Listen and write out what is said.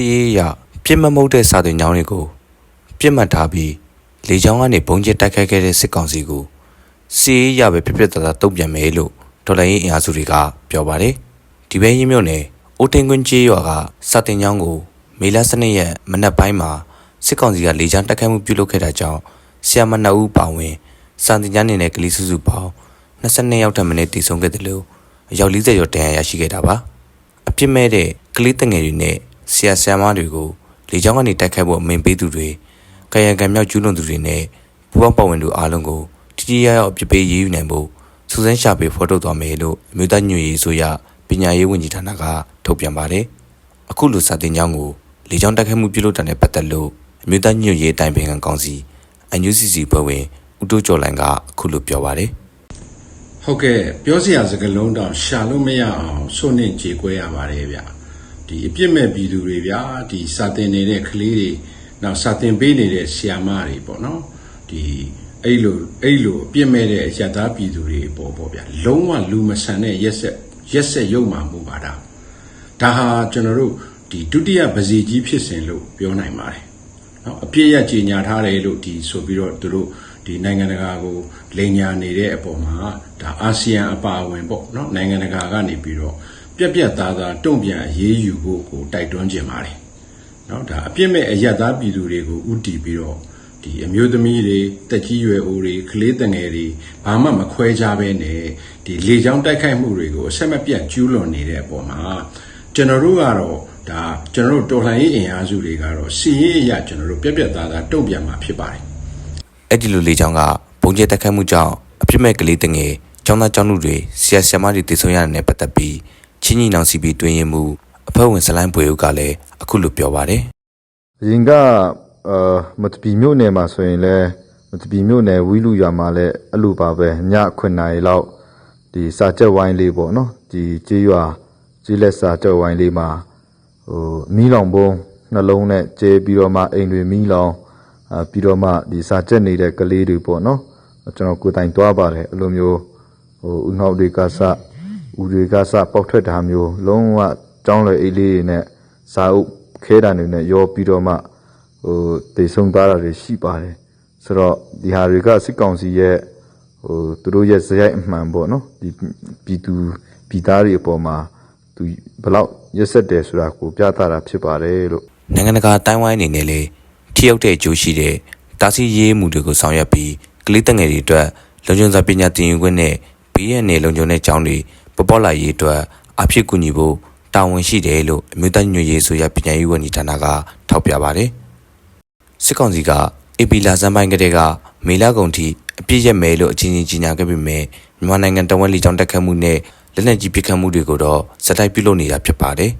စစ်ရေးအရပြစ်မမှုတ်တဲ့စာတင်ကြောင်းတွေကိုပြစ်မှတ်ထားပြီးလေကြောင်းကနေဘုံကျစ်တိုက်ခိုက်ခဲ့တဲ့စစ်ကောင်စီကိုစစ်ရေးအရပဲပြပြတသားတုံ့ပြန်မယ်လို့ဒေါ်လာရင်းအင်အားစုတွေကပြောပါတယ်ဒီဘဲရင်းမြို့နယ်အိုတင်ကွင်းကျေးရွာကစာတင်ကြောင်းကိုမေလ12ရက်မနက်ပိုင်းမှာစစ်ကောင်စီကလေကြောင်းတိုက်ခိုက်မှုပြုလုပ်ခဲ့တာကြောင့်ဆီယမနှစ်ဦးပါဝင်စာတင်ကြောင်းနေတဲ့ကလေးစုစုပေါင်း22ယောက်ထပ်မံတည်ဆုံခဲ့တယ်လို့အယောက်40ကျော်တန်ရာရရှိခဲ့တာပါအပြစ်မဲ့တဲ့ကလေးတငယ်တွေနဲ့ ဆရာဆရာမတွေကိုလေကြောင်းကနေတိုက်ခိုက်ဖို့အမိန်ပေးသူတွေကာယကံမြောက်ကျူးလွန်သူတွေနဲ့ပူပေါင်းပါဝင်သူအားလုံးကိုတိတိယယအပြစ်ပေးရေးယူနိုင်ဖို့စူးစမ်းရှာပေးဖော်ထုတ်သွားမယ်လို့အမျိုးသားညွှန်ရေးဆိုရပညာရေးဝန်ကြီးဌာနကထုတ်ပြန်ပါတယ်။အခုလိုစာတင်ကြောင်းကိုလေကြောင်းတိုက်ခိုက်မှုပြုလုပ်တာနဲ့ပတ်သက်လို့အမျိုးသားညွှန်ရေးအတိုင်ပင်ခံကောင်စီ UNCC ဖွဲ့ဝင်ဦးတိုးကျော်လိုင်ကအခုလိုပြောပါတယ်။ဟုတ်ကဲ့ပြောစရာစကားလုံးတောင်ရှာလို့မရအောင်စွန့်နှင့်ကြေကွဲရပါတယ်ဗျ ဒီအပြစ်မဲ့ပြည်သူတွေဗျာဒီစာတင်နေတဲ့ကလေးတွေနောက်စာတင်ပေးနေတဲ့ဆရာမတွေပေါ့နော်ဒီအဲ့လိုအဲ့လိုအပြစ်မဲ့တဲ့အရသားပြည်သူတွေပေါ့ပေါ့ဗျာလုံးဝလူမဆန်တဲ့ရက်ဆက်ရက်ဆက်ရုပ်မှမှုပါတာဒါဟာကျွန်တော်တို့ဒီဒုတိယဗစီကြီးဖြစ်စဉ်လို့ပြောနိုင်ပါတယ်နော်အပြစ်ရကြီးညာထားတယ်လို့ဒီဆိုပြီးတော့သူတို့ဒီနိုင်ငံတကာကိုလိန်ညာနေတဲ့အပေါ်မှာဒါအာဆီယံအပါအဝင်ပေါ့နော်နိုင်ငံတကာကနေပြီးတော့ ပြက်ပြက်သားသားတုံ့ပြန်အရေးယူဖို့ကိုတိုက်တွန်းခြင်းပါတယ်နော်ဒါအပြစ်မဲ့အယက်သားပြည်သူတွေကိုဥတီပြီးတော့ဒီအမျိုးသမီးတွေတက်ကြီးရွယ်အိုတွေကလေးတငယ်တွေဘာမှမခွဲခြားဘဲနဲ့ဒီလေချောင်းတိုက်ခိုက်မှုတွေကိုအဆက်မပြတ်ကျူးလွန်နေတဲ့အပေါ်မှာကျွန်တော်တို့ကတော့ဒါကျွန်တော်တို့တော်လှန်ရေးအင်အားစုတွေကတော့စီရေးအရာကျွန်တော်တို့ပြက်ပြက်သားသားတုံ့ပြန်မှာဖြစ်ပါတယ်အဲ့ဒီလိုလေကြောင်းကဘုံကျဲတက်ခတ်မှုကြောင့်အပြစ်မဲ့ကလေးတငယ်ကျောင်းသားကျောင်းသူတွေဆရာဆရာမတွေတည်ဆုံရတဲ့နဲ့ပတ်သက်ပြီး ချင်းညီနောင်စီပီတွင်ရင်မှုအဖွဲ့ဝင်ဇလိုင်းပွေဦးကလည်းအခုလိုပြောပါတယ်အရင်ကအာမတပီမြို့နယ်မှာဆိုရင်လည်းမတပီမြို့နယ်ဝီလူရွာမှာလည်းအဲ့လိုပါပဲည9နာရီလောက်ဒီစာချက်ဝိုင်းလေးပေါ့နော်ဒီကြေးရွာကြေးလက်စာချက်ဝိုင်းလေးမှာဟိုမီးလောင်ပုံးနှလုံးနဲ့ကျဲပြီးတော့မှအိမ်တွေမီးလောင်အာပြီးတော့မှဒီစာချက်နေတဲ့ကလေးတွေပေါ့နော်ကျွန်တော်ကိုယ်တိုင်တွားပါတယ်အဲ့လိုမျိုးဟိုဥနောက်တွေကစ ဦးတွေကစပေါက်ထွက်တာမျိုးလုံးဝကြောင်းလေအိတ်လေးတွေနဲ့စာအုပ်ခဲတံတွေနဲ့ရောပြီးတော့မှဟိုတေဆုံးသွားတာတွေရှိပါတယ်ဆိုတော့ဒီဟာတွေကစစ်ကောင်စီရဲ့ဟိုသူတို့ရဲ့ဇယိုက်အမှန်ပေါ့နော်ဒီပြည်သူပြည်သားတွေအပေါ်မှာသူဘယ်လောက်ရက်ဆက်တယ်ဆိုတာကိုပြသတာဖြစ်ပါတယ်လို့နိုင်ငံတကာအတိုင်းဝိုင်းအနေနဲ့လည်းထိရောက်တဲ့အကျိုးရှိတဲ့တာစီရေးမှုတွေကိုဆောင်ရွက်ပြီးကလေးတငယ်တွေအတွက်လုံခြုံစွာပညာသင်ယူခွင့်နဲ့ဘေးရန်နယ်လုံခြုံတဲ့ကျောင်းတွေ ပေါ်ပေါ်လာရေးအတွက်အဖြစ်ကူညီဖို့တာဝန်ရှိတယ်လို့အမျိုးသားညွှန်ရေးဆိုရပညာရေးဝန်ကြီးဌာနကထောက်ပြပါတယ်စစ်ကောင်စီကအေပီလာဇန်ပိုင်းကတည်းကမေလကုန်ထိအပြည့်ရက်မယ်လို့အချင်းချင်းကြီးညာခဲ့ပေမဲ့မြန်မာနိုင်ငံတဝက်လီကျောင်းတက်ခတ်မှုနဲ့လက်နက်ကြီးပစ်ခတ်မှုတွေကိုတော့စက်တိုက်ပြုလုပ်နေတာဖြစ်ပါတယ်